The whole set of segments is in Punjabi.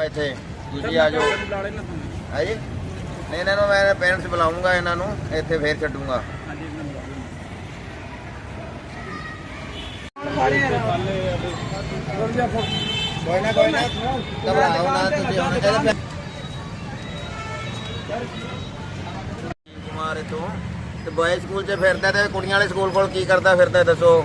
ਛੱਡੂਗਾ ਇੱਥੇ, ਤੁਸੀਂ ਆ ਜਾਓ। ਹੈ ਜੀ? ਨਹੀਂ, ਇਹਨਾਂ ਨੂੰ ਮੈਂ ਪੇਰੈਂਟਸ ਬੁਲਾਉਂਗਾ ਇਹਨਾਂ ਨੂੰ, ਇੱਥੇ ਫੇਰ ਛੱਡੂਗਾ। ਕੋਈ ਨਾ ਕੋਈ ਨਾ, ਘਬਰਾਓ ਨਾ, ਤੁਸੀਂ ਹੁਣ ਚਾਹੀਦਾ ਕੁਮਾਰ ਤੋਂ ਤੇ ਬॉय ਸਕੂਲ 'ਚ ਫਿਰਦਾ ਤੇ ਕੁੜੀਆਂ ਵਾਲੇ ਸਕੂਲ ਕੋਲ ਕੀ ਕਰਦਾ ਫਿਰਦਾ, ਦੱਸੋ?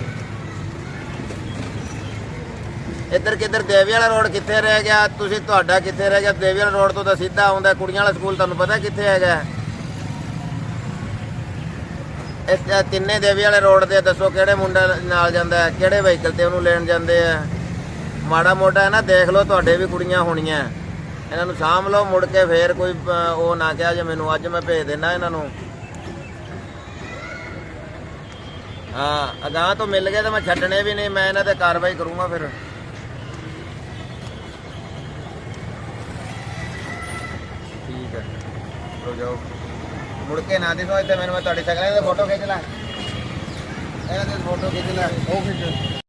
ਇੱਧਰ ਕਿੱਧਰ ਦੇਵੀ ਵਾਲਾ ਰੋਡ ਕਿੱਥੇ ਰਹਿ ਗਿਆ? ਤੁਸੀਂ ਤੁਹਾਡਾ ਕਿੱਥੇ ਰਹਿ ਗਿਆ? ਦੇਵੀ ਵਾਲਾ ਰੋਡ ਤੋਂ ਤਾਂ ਸਿੱਧਾ ਆਉਂਦਾ ਕੁੜੀਆਂ ਵਾਲਾ ਸਕੂਲ ਤੁਹਾਨੂੰ ਪਤਾ ਕਿੱਥੇ ਹੈਗਾ? ਇਹ ਤਿੰਨੇ ਦੇਵੀ ਵਾਲੇ ਰੋਡ ਤੇ ਦੱਸੋ ਕਿਹੜੇ ਮੁੰਡਾ ਨਾਲ ਜਾਂਦਾ ਕਿਹੜੇ ਵਹੀਕਲ ਤੇ ਉਹਨੂੰ ਲੈਣ ਜਾਂਦੇ ਆ? ਮਾੜਾ ਮੋਟਾ ਹੈ ਨਾ, ਦੇਖ ਲਓ ਤੁਹਾਡੇ ਵੀ ਕੁੜੀਆਂ ਹੋਣੀਆਂ। ਇਹਨਾਂ ਨੂੰ ਸਾਂਭ ਲਓ, ਮੁੜ ਕੇ ਫੇਰ ਕੋਈ ਉਹ ਨਾ ਕਿਹਾ ਜੇ ਮੈਨੂੰ, ਅੱਜ ਮੈਂ ਭੇਜ ਦੇਣਾ ਇਹਨਾਂ ਨੂੰ। ਹਾਂ, ਅਗਾਹ ਤੋਂ ਮਿਲ ਗਏ ਤਾਂ ਮੈਂ ਛੱਡਣੇ ਵੀ ਨਹੀਂ, ਮੈਂ ਇਹਨਾਂ ਤੇ ਕਾਰਵਾਈ ਕਰੂੰਗਾ ਫਿਰ। ਠੀਕ ਹੈ। ਰੋ ਜਾਓ। ਮੁੜ ਕੇ ਨਾ ਦਿਖੋ ਇੱਥੇ ਮੈਨੂੰ, ਮੈਂ ਤੁਹਾਡੀ ਸ਼ਕਲਾਂ ਦੀ ਫੋਟੋ ਖਿੱਚ ਲਾਂ। ਇਹਨਾਂ ਦੀ ਫੋਟੋ ਖਿੱਚ ਲਾਂ। ਉਹ ਖਿੱਚ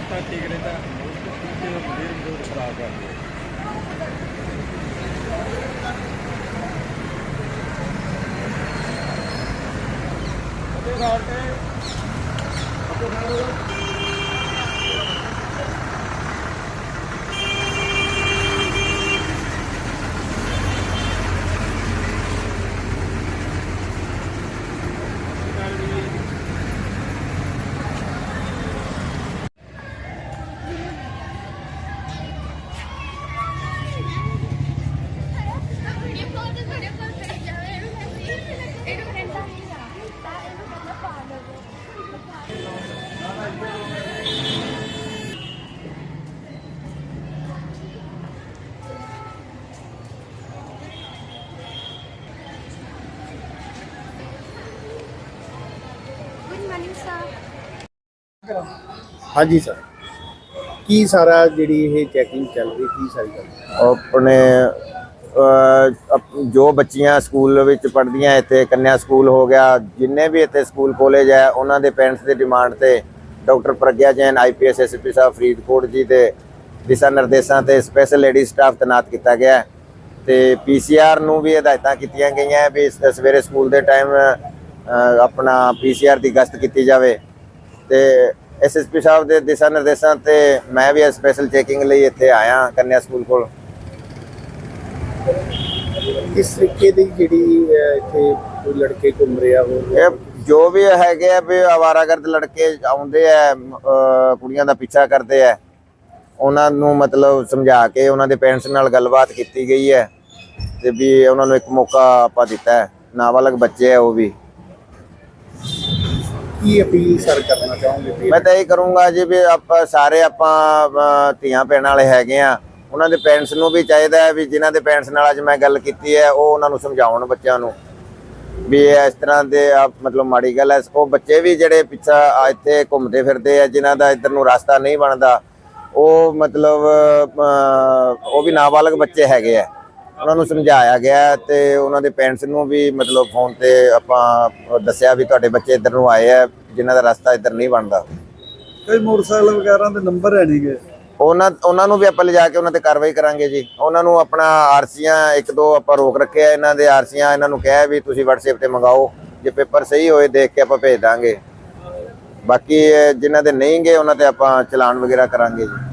ਪੱਟਾ ਟਿਕਰੇ ਤਾਂ ਤੇ ਵੀਰ ਵੀਰ ਖਰਾਬ ਕਰ ਦਿਆ ਇਹ ਬਹੁਤ ਬੜੇ ਕੋਲ ਕਰੀ ਜਾਵੇ ਇਹਨੂੰ ਕਹਿੰਦੀ ਇਹਨੂੰ ਕਹਿੰਦਾ ਨਹੀਂ ਆ ਤਾਂ ਇਹਨੂੰ ਕਹਿੰਦਾ ਪਾ ਲਵੋ ਗੁੱਡ ਮਾਰਨਿੰਗ ਸਰ ਹਾਂਜੀ ਸਰ ਕੀ ਸਾਰਾ ਜਿਹੜੀ ਇਹ ਚੈਕਿੰਗ ਚੱਲ ਰਹੀ ਕੀ ਸਾਰੀ ਗੱਲ? ਆਪਣੇ ਅਹ, ਅਪ- ਜੋ ਬੱਚੀਆਂ ਸਕੂਲ ਵਿੱਚ ਪੜ੍ਹਦੀਆਂ ਇੱਥੇ ਕੰਨਿਆ ਸਕੂਲ ਹੋ ਗਿਆ ਜਿੰਨੇ ਵੀ ਇੱਥੇ ਸਕੂਲ ਕਾਲਜ ਹੈ ਉਹਨਾਂ ਦੇ ਪੈਰੈਂਟਸ ਦੇ ਡਿਮਾਂਡ ਤੇ doctor Pragya Jain IPS SP ਸਾਹਿਬ ਫਰੀਦਕੋਟ ਜੀ ਦੇ ਦਿਸ਼ਾ ਨਿਰਦੇਸ਼ਾਂ ਤੇ ਸਪੈਸ਼ਲ ਲੇਡੀ ਸਟਾਫ ਤੈਨਾਤ ਕੀਤਾ ਗਿਆ ਤੇ ਪੀਸੀਆਰ ਨੂੰ ਵੀ ਹਦਾਇਤਾਂ ਕੀਤੀਆਂ ਗਈਆਂ ਵੀ ਇਸ- ਸਵੇਰੇ ਸਕੂਲ ਦੇ ਟਾਈਮ ਆਪਣਾ ਪੀਸੀਆਰ ਦੀ ਗਸ਼ਤ ਕੀਤੀ ਜਾਵੇ। ਤੇ ਐਸਐਸਪੀ ਸਾਹਿਬ ਦੇ ਦਿਸ਼ਾ ਨਿਰਦੇਸ਼ਾਂ ਤੇ ਮੈਂ ਵੀ ਸਪੈਸ਼ਲ ਚੈਕਿੰਗ ਲਈ ਇੱਥੇ ਆਇਆ ਕੰਨਿਆ ਸਕੂਲ ਕੋਲ। ਕਿਸ ਤਰੀਕੇ ਦੀ ਜਿਹੜੀ ਇੱਥੇ ਕੋਈ ਲੜਕੇ ਘੁੰਮ ਰਿਹਾ ਹੋ ਇਹ ਜੋ ਵੀ ਹੈਗੇ ਆ ਵੀ ਆਵਾਰਾਗਰਦ ਲੜਕੇ ਆਉਂਦੇ ਆ ਕੁੜੀਆਂ ਦਾ ਪਿੱਛਾ ਕਰਦੇ ਆ ਉਹਨਾਂ ਨੂੰ ਮਤਲਬ ਸਮਝਾ ਕੇ ਉਹਨਾਂ ਦੇ ਪੇਰੈਂਟਸ ਨਾਲ ਗੱਲਬਾਤ ਕੀਤੀ ਗਈ ਹੈ ਤੇ ਵੀ ਉਹਨਾਂ ਨੂੰ ਇੱਕ ਮੌਕਾ ਆਪਾਂ ਦਿੱਤਾ ਹੈ ਨਾਬਾਲਗ ਬੱਚੇ ਆ ਉਹ ਵੀ ਕੀ ਅਪੀਲ ਸਰ ਕਰਨਾ ਚਾਹੋਗੇ? ਮੈਂ ਤਾਂ ਇਹ ਕਰੂੰਗਾ ਜੀ ਵੀ ਆਪਾਂ ਸਾਰੇ ਆਪਾਂ ਧੀਆਂ ਭੈਣਾਂ ਵਾਲੇ ਹੈਗੇ ਆ ਉਹਨਾਂ ਦੇ ਪੇਰੈਂਟਸ ਨੂੰ ਵੀ ਚਾਹੀਦਾ ਹੈ ਵੀ ਜਿਨ੍ਹਾਂ ਦੇ ਪੇਰੈਂਟਸ ਨਾਲ ਅੱਜ ਮੈਂ ਗੱਲ ਕੀਤੀ ਹੈ ਉਹ ਉਹਨਾਂ ਨੂੰ ਸਮਝਾਉਣ ਬੱਚਿਆਂ ਨੂੰ ਵੀ ਇਹ ਇਸ ਤਰ੍ਹਾਂ ਦੇ ਆ, ਮਤਲਬ ਮਾੜੀ ਗੱਲ ਹੈ ਉਹ ਬੱਚੇ ਵੀ ਜਿਹੜੇ ਪਿੱਛਾ ਇੱਥੇ ਘੁੰਮਦੇ ਫਿਰਦੇ ਆ, ਜਿਨ੍ਹਾਂ ਦਾ ਇੱਧਰ ਨੂੰ ਰਸਤਾ ਨਹੀਂ ਬਣਦਾ, ਉਹ ਮਤਲਬ ਉਹ ਵੀ ਨਾਬਾਲਗ ਬੱਚੇ ਹੈਗੇ ਆ। ਉਹਨਾਂ ਨੂੰ ਸਮਝਾਇਆ ਗਿਆ ਹੈ ਤੇ ਉਹਨਾਂ ਦੇ ਪੇਰੈਂਟਸ ਨੂੰ ਵੀ ਮਤਲਬ ਫੋਨ ਤੇ ਆਪਾਂ ਦੱਸਿਆ ਵੀ ਤੁਹਾਡੇ ਬੱਚੇ ਇੱਧਰ ਨੂੰ ਆਏ ਆ, ਜਿਨ੍ਹਾਂ ਦਾ ਰਸਤਾ ਇੱਧਰ ਨਹੀਂ ਬਣਦਾ। ਕਈ ਮੋਟਰਸਾਈਕਲ ਵਗੈਰਾ ਦੇ ਨੰਬਰ ਹੈ ਨਹੀਂਗੇ ਉਹਨਾਂ ਉਹਨਾਂ ਨੂੰ ਵੀ ਆਪਾਂ ਲਿਜਾ ਕੇ ਉਹਨਾਂ ਤੇ ਕਾਰਵਾਈ ਕਰਾਂਗੇ ਜੀ। ਉਹਨਾਂ ਨੂੰ ਆਪਣਾ ਆਰਸੀਆਂ, ਇੱਕ ਦੋ ਆਪਾਂ ਰੋਕ ਰੱਖਿਆ ਇਹਨਾਂ ਦੇ ਆਰਸੀਆਂ, ਇਹਨਾਂ ਨੂੰ ਕਿਹਾ ਵੀ ਤੁਸੀਂ WhatsApp ਤੇ ਮੰਗਾਓ। ਜੇ ਪੇਪਰ ਸਹੀ ਹੋਏ, ਦੇਖ ਕੇ ਆਪਾਂ ਭੇਜ ਦਾਂਗੇ। ਬਾਕੀ ਇਹ ਜਿਨ੍ਹਾਂ ਦੇ ਨਹੀਂ ਗਏ, ਉਹਨਾਂ ਤੇ ਆਪਾਂ ਚਲਾਨ ਵਗੈਰਾ ਕਰਾਂਗੇ ਜੀ।